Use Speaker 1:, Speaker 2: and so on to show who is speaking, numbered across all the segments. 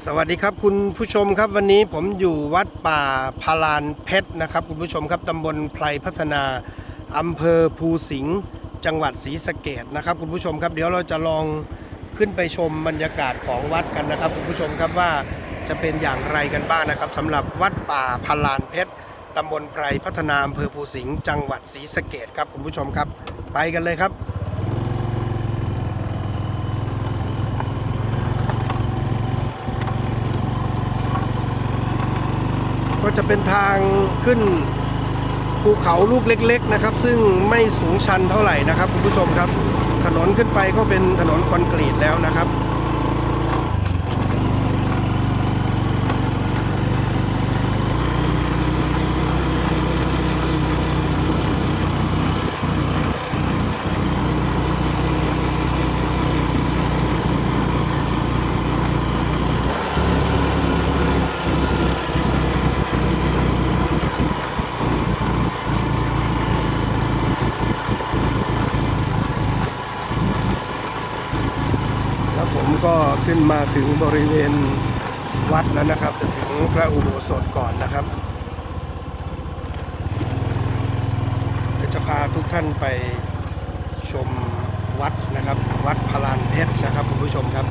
Speaker 1: สวัสดีครับคุณผู้ชมครับวันนี้ผมอยู่วัดป่าพารานเพชรนะครับ คุณผู้ชมครับตำบลไพรพัฒนาอำเภอภูสิงห์จังหวัดศรีสะเกดนะครับ คุณผู้ชมครับเดี๋ยวเราจะลองขึ้นไปชมบรรยากาศของวัดกันนะครับ คุณผู้ชมครับว่าจะเป็นอย่างไรกันบ้างนะครับสำหรับวัดป่าพารานเพชรตำบลไพรพัฒนาอำเภอภูสิงห์จังหวัดศรีสะเกดครับคุณผู้ชมครับ ไปกันเลยครับ จะเป็นทางขึ้นภูเขาลูกเล็ก ๆนะครับ ซึ่งไม่สูงชันเท่าไหร่นะครับคุณผู้ชมครับ ถนนขึ้นไปก็เป็นถนนคอนกรีตแล้วนะครับ แล้วผมก็ขึ้นมาถึงบริเวณวัดแล้วนะครับจะถึงพระอุโบสถก่อนนะครับเดี๋ยวจะพาทุกท่านไปชมวัดนะครับ วัดพลานเพชรนะครับคุณผู้ชมครับ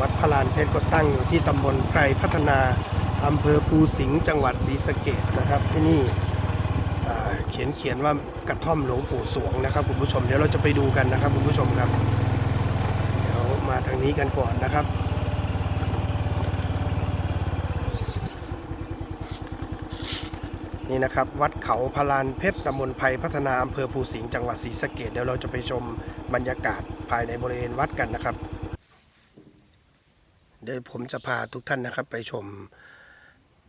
Speaker 1: วัดพลานเพชรก็ตั้งอยู่ที่ตำบลไพรพัฒนาอำเภอภูสิงห์จังหวัดศรีสะเกดนะครับที่นี่ ขียนเขียนว่ากระท่อมหลวงปู่สวงนะครับคุณผู้ชมเดี๋ยวเราจะไปดูกันนะครับคุณผู้ชมครับเดี๋ยวมาทางนี้กันก่อนนะครับ นี่นะครับวัดเขาพลานเพชรตำบลไพรพัฒนาอำเภอภูสิงห์จังหวัดศรีสะเกดเดี๋ยวเราจะไปชมบรรยากาศภายในบริเวณวัดกันนะครับ เดี๋ยวผมจะพาทุกท่านนะครับไปชม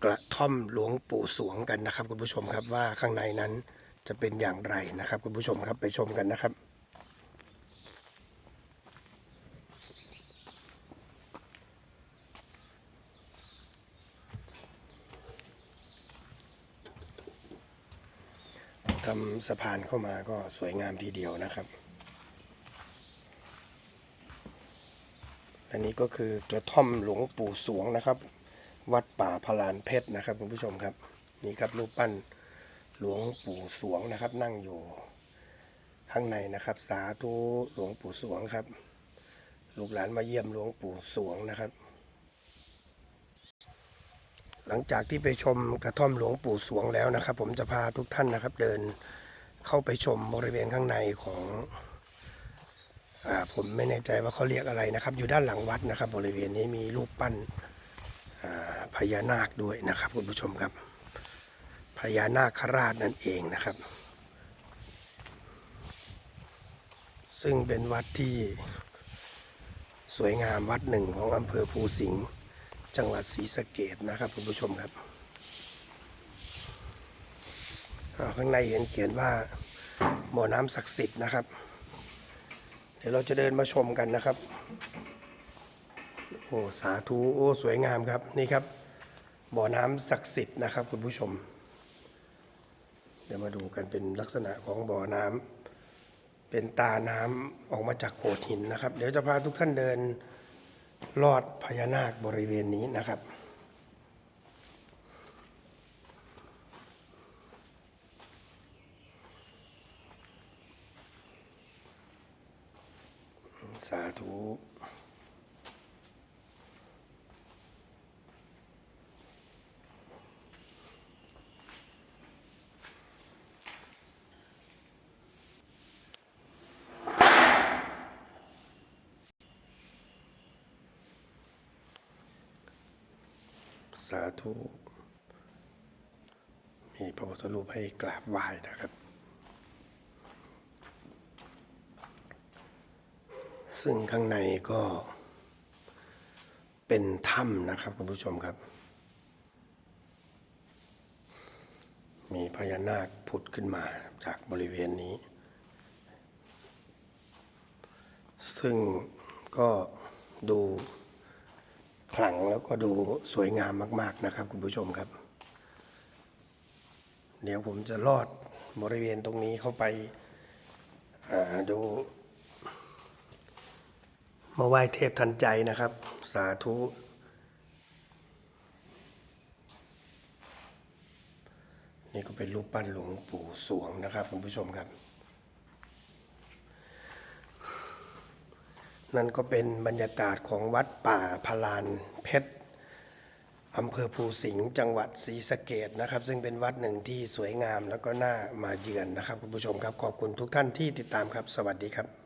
Speaker 1: กระท่อมหลวงปู่สวงกันนะครับคุณผู้ชมครับว่าข้างในนั้น จะเป็นอย่างไรนะครับคุณผู้ชมครับไปชมกันนะครับทำสะพานเข้ามาก็สวยงามทีเดียวนะครับ อันนี้ก็คือกระท่อมหลวงปู่สวงนะครับ วัดป่าพลานเพชรนะครับคุณผู้ชมครับ นี่ครับรูปปั้น หลวงปู่สวงนะครับ นั่งอยู่ข้างในนะครับ สาธุหลวงปู่สวงครับ ลูกหลานมาเยี่ยมหลวงปู่สวงนะครับ หลังจากที่ไปชมกระท่อมหลวงปู่สวงแล้วนะครับ ผมจะพาทุกท่านนะครับ เดินเข้าไปชมบริเวณข้างในของอาผมไม่แน่ใจว่าเขาเรียกอะไรนะครับ อยู่ด้านหลังวัดนะครับ บริเวณนี้มีรูปปั้นอ่าพญานาคด้วยนะครับคุณผู้ชมครับ พญานาคราชนั่นเองนะครับ ซึ่งเป็นวัดที่สวยงามวัดหนึ่งของอำเภอภูสิงห์จังหวัดศรีสะเกดนะครับคุณผู้ชมครับข้างในเห็นเขียนว่าบ่อน้ำศักดิ์สิทธิ์นะครับ เดี๋ยวเราจะเดินมาชมกันนะครับ โอ้สาธุโอ้สวยงามครับนี่ครับบ่อน้ำศักดิ์สิทธิ์นะครับคุณผู้ชม ดี๋ยวมาดูกันเป็นลักษณะของบ่อน้ำเป็นตาน้ำออกมาจากโขดหินนะครับ เดี๋ยวจะพาทุกท่านเดินลอดพญานาคบริเวณนี้นะครับสาธุ สาธุ มีพระพุทธรูปให้กราบไหว้นะครับ ซึ่งข้างในก็เป็นถ้ำนะครับคุณผู้ชมครับ มีพญานาคผุดขึ้นมาจากบริเวณนี้ ซึ่งก็ดู ขลังแล้วก็ดูสวยงามมาก ๆนะครับ คุณผู้ชมครับ เดี๋ยวผมจะลอดบริเวณตรงนี้เข้าไปาดูมาไหว้เทพทันใจนะครับ สาธุนี่ก็เป็นรูปปั้นหลวงปู่สวงนะครับคุณผู้ชมครับ นั่นก็เป็นบรรยากาศของวัดป่าพลานเพชรอำเภอภูสิงห์จังหวัดศรีสะเกดนะครับ ซึ่งเป็นวัดหนึ่งที่สวยงามแล้วก็น่ามาเยือนนะครับคุณผู้ชมครับขอบคุณทุกท่านที่ติดตามครับ สวัสดีครับ